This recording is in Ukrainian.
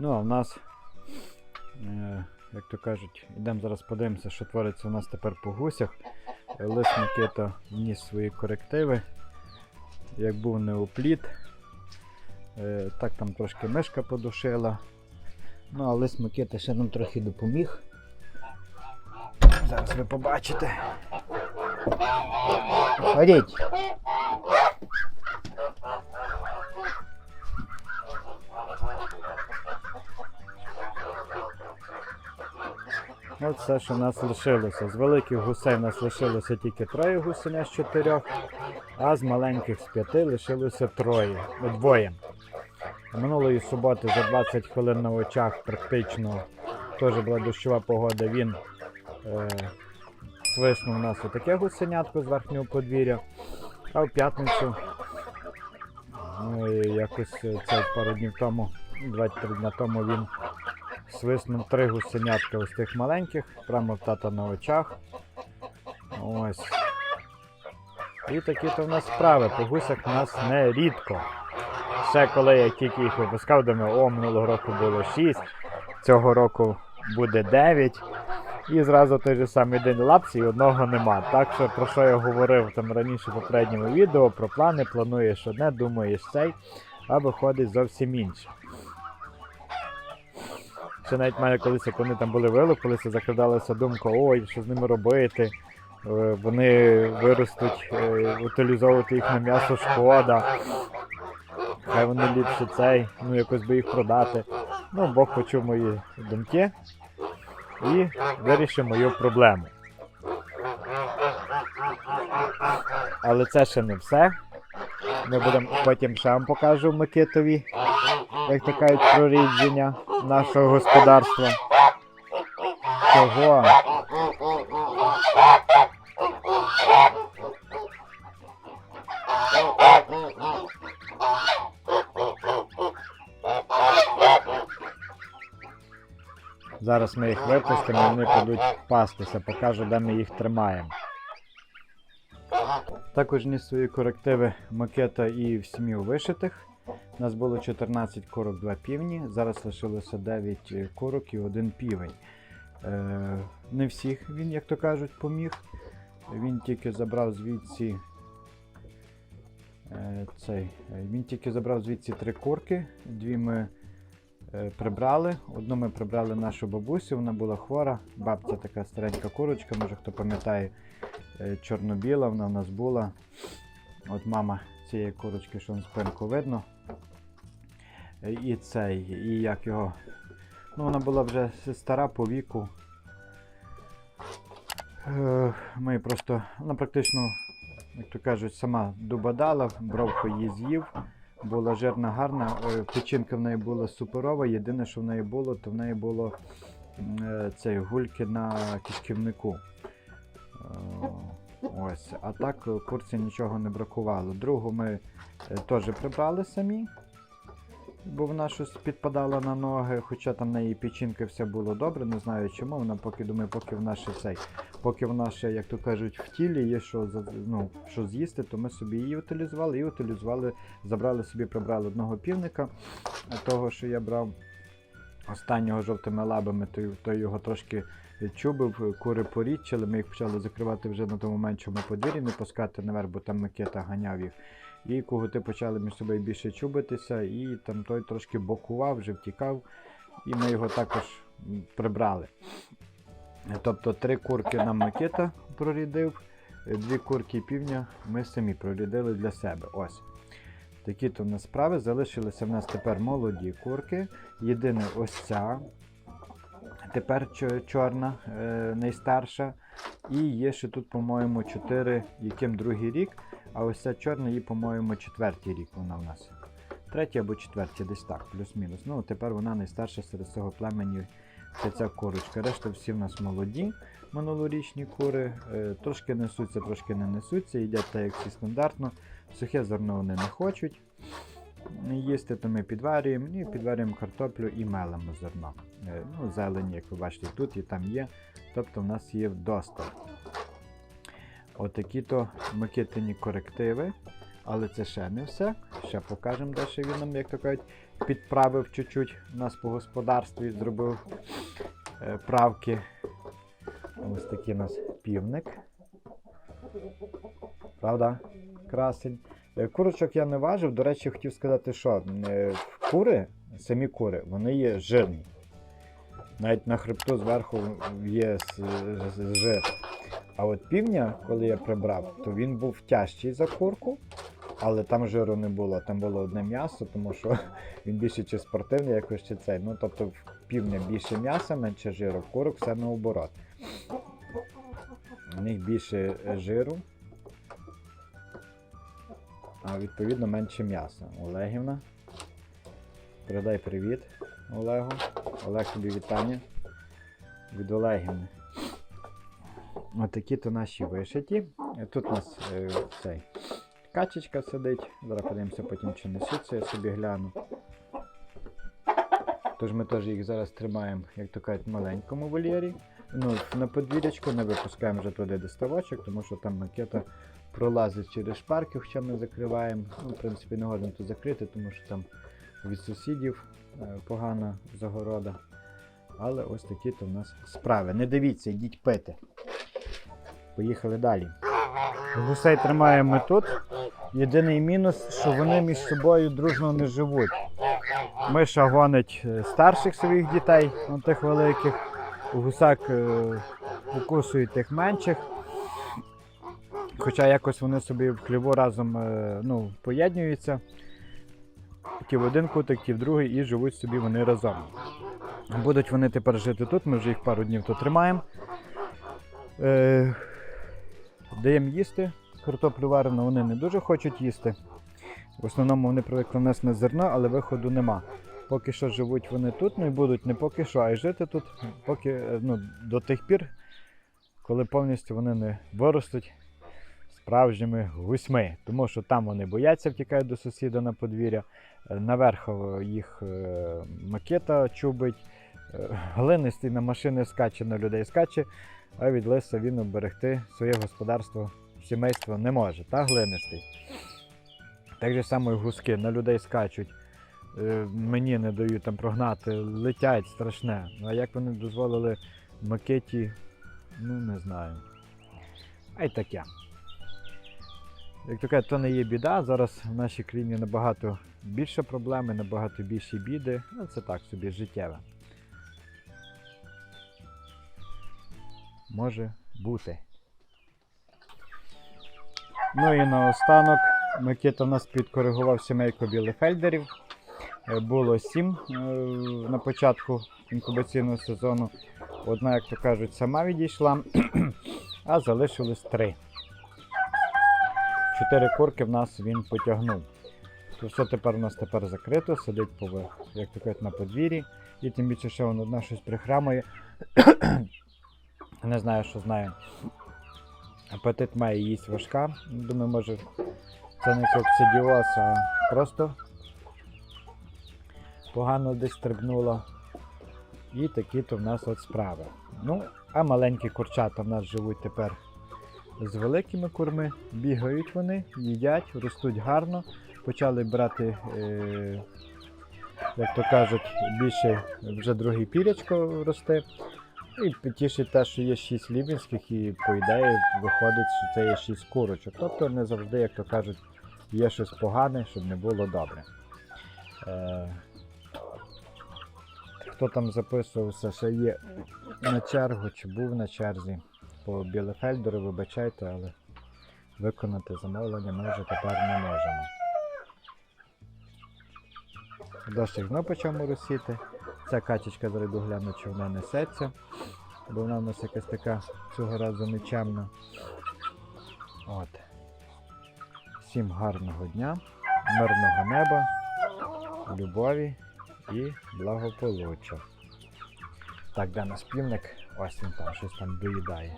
Ну, а в нас, е, як то кажуть, йдемо зараз подивимося, що твориться у нас тепер по гусях. Лис Микита вніс свої корективи. Як був неопліт. Е, так там трошки мишка подушила. Ну, а лис Микита ще нам трохи допоміг. Зараз ви побачите. Ходіть! От все, що в нас лишилося. З великих гусей в нас лишилося тільки троє гусеня з чотирьох, а з маленьких з п'яти лишилося троє, ну, двоє. Минулої суботи за 20 хвилин на очах практично теж була дощова погода. Він е, свиснув у нас отаке гусенятко з верхнього подвір'я. А в п'ятницю, ну, і якось е, це пару днів тому, 23 дня тому він свиснув три гусенятка ось тих маленьких, прямо в тата на очах. Ось. І такі то в нас справи. По гусях в нас не рідко. Ще коли я тільки їх випускав, думаю, о, минулого року було 6, цього року буде 9. І зразу той же самий день лапці і одного нема. Так що про що я говорив там раніше в попередньому відео, про плани, плануєш одне, думаєш цей, а виходить зовсім інше. Ще навіть має колись, як вони там були вилупилися, закрадалася думка, ой, що з ними робити. Е, Вони виростуть, е, утилізовувати їх на м'ясо шкода. Хай вони ліпше цей, ну якось би їх продати. Ну, Бог почув мої думки і вирішив мою проблему. Але це ще не все. Ми будемо потім вам покажу Микитові, як то кажуть, прорідження нашого господарства. Чого? Зараз ми їх випустимо, вони підуть пастися, покажу, де ми їх тримаємо. Також ніс свої корективи макета і в сім'ю вишитих. У нас було 14 курок, 2 півні. Зараз лишилося 9 курок і 1 півень. Е, не всіх він, як то кажуть, поміг. Він тільки забрав звідси. Е, цей, е, він тільки забрав звідси три курки. Дві ми е, прибрали. Одну ми прибрали нашу бабусю, вона була хвора. Бабця така старенька курочка, може хто пам'ятає, е, чорно-біла вона в нас була. От мама цієї курочки, що на спинку видно. Е, І цей, і як його. Ну, вона була вже стара по віку. Е, Ми просто, вона практично, як то кажуть, сама дубадала, бровку її з'їв. Була жирна, гарна, е, печінка в неї була суперова. Єдине, що в неї було, то в неї було цей гульки на кишківнику. Ось. А так е, курці нічого не бракувало. Другу ми е, теж прибрали самі, бо вона щось підпадала на ноги, хоча там в неї печінка все було добре, не знаю чому. Вона поки думаю, поки вона ще цей, поки вона ще, як то кажуть, в тілі є що, ну, що з'їсти, то ми собі її утилізували і утилізували, забрали собі, прибрали одного півника, того, що я брав останнього жовтими лабами, то, то його трошки чубив, кури порідчили, ми їх почали закривати вже на тому меншому подвір'ї, не пускати наверх, бо там Микита ганяв їх. І когути почали між собою більше чубитися, і там той трошки бокував, вже втікав, і ми його також прибрали. Тобто три курки нам Микита прорідив, е, дві курки півня ми самі прорідили для себе. Ось. Такі то в нас справи. Залишилися в нас тепер молоді курки. Єдине ось ця. Тепер чорна, е, найстарша. І є ще тут, по-моєму, 4, яким другий рік. А ось ця чорна, їй, по-моєму, четвертий рік вона в нас. Третій або четвертий, десь так, плюс-мінус. Ну, тепер вона найстарша серед цього племені. Це ця курочка. Решта всі в нас молоді минулорічні кури. Е, трошки несуться, трошки не несуться. Їдять так, як всі стандартно. Сухе зерно вони не хочуть. Їсти то ми підварюємо, і підварюємо картоплю і мелимо зерно. Е, Ну, зелені, як ви бачите, тут і там є. Тобто в нас є вдосталь. Отакі то Микитині корективи. Але це ще не все. ще покажемо, ще він нам, як то кажуть, підправив чуть-чуть нас по господарстві, зробив е, правки. Ось такий у нас півник. Правда? Красень. Е, Курочок я не важив. До речі, хотів сказати, що е, кури, самі кури, вони є жирні. Навіть на хребту зверху є жир. А от півня, коли я прибрав, то він був тяжчий за курку, але там жиру не було. Там було одне м'ясо, тому що він більше чи спортивний, якось чи цей. Ну тобто в півня більше м'яса, менше жиру, курок все наоборот. У них більше е, жиру, а відповідно менше м'яса. Олегівна. Передай привіт Олегу. Олег тобі вітання від Олегівни. Отакі то наші вишиті. Е, Тут у нас е, цей качечка сидить. Зараз подивимося потім, чи несуться, я собі гляну. Тож ми теж їх зараз тримаємо, як то кажуть, в маленькому вольєрі. Ну, на подвір'ячку не випускаємо вже туди доставочок, тому що там макета пролазить через шпарки, хоча ми закриваємо. Ну, в принципі, не годно тут закрити, тому що там від сусідів е, погана загорода. Але ось такі то в нас справи. Не дивіться, йдіть пити. Поїхали далі. Гусей тримаємо тут. Єдиний мінус, що вони між собою дружно не живуть. Миша гонить е, старших своїх дітей, ну, тих великих. Гусак е, укусує тих менших. Хоча якось вони собі в хліву разом е, ну, поєднуються. Ті в один кутик, ті в другий, і живуть собі вони разом. Будуть вони тепер жити тут, ми вже їх пару днів тут тримаємо. Е, даємо їсти. Картоплю варену вони не дуже хочуть їсти. В основному вони привикли на зерно, але виходу нема. Поки що живуть вони тут, ну і будуть не поки що, а й жити тут, поки е, ну, до тих пір, коли повністю вони не виростуть справжніми гусьми. Тому що там вони бояться, втікають до сусіда на подвір'я. Е, Наверх їх е, макета чубить, е, глинистий на машини скаче, на людей скаче, а від лиса він оберегти своє господарство, сімейство не може. Та глинистий. Так же само і гуски на людей скачуть. Мені не дають там прогнати, летять страшне. Ну а як вони дозволили макеті, ну не знаю. А й таке. Як то кажуть, то не є біда. Зараз в нашій країні набагато більше проблеми, набагато більші біди. Ну, це так собі життєве. Може бути. Ну і наостанок Микита в нас підкоригував сімейку білефельдерів. Е, Було сім е, на початку інкубаційного сезону. Одна, як то кажуть, сама відійшла, а залишилось три. Чотири курки в нас він потягнув. То все тепер у нас тепер закрито, сидить поверх, як то кажуть, на подвір'ї. І тим більше, що вона одна щось прихрамує. Не знаю, що знає. Апетит має їсть важка. Думаю, може це не коксидіоз, а просто погано десь стрибнула. І такі то в нас от справи. Ну, а маленькі курчата в нас живуть тепер з великими курми. Бігають вони, їдять, ростуть гарно. Почали брати, е, як то кажуть, більше вже другий пірячко росте. І тішить те, що є 6 лібінських, і по ідеї виходить, що це є 6 курочок. Тобто не завжди, як то кажуть, є щось погане, щоб не було добре. Е, хто там записувався, що є на чергу чи був на черзі по Білефельдеру, вибачайте, але виконати замовлення ми вже тепер не можемо. Дощик знов почав моросіти. Ця качечка зараз йду гляну, чи вона несеться, бо вона в нас якась така цього разу нечемна. От. Всім гарного дня, мирного неба, любові і благополуччя. Так, де наш півник? Ось він там щось там доїдає.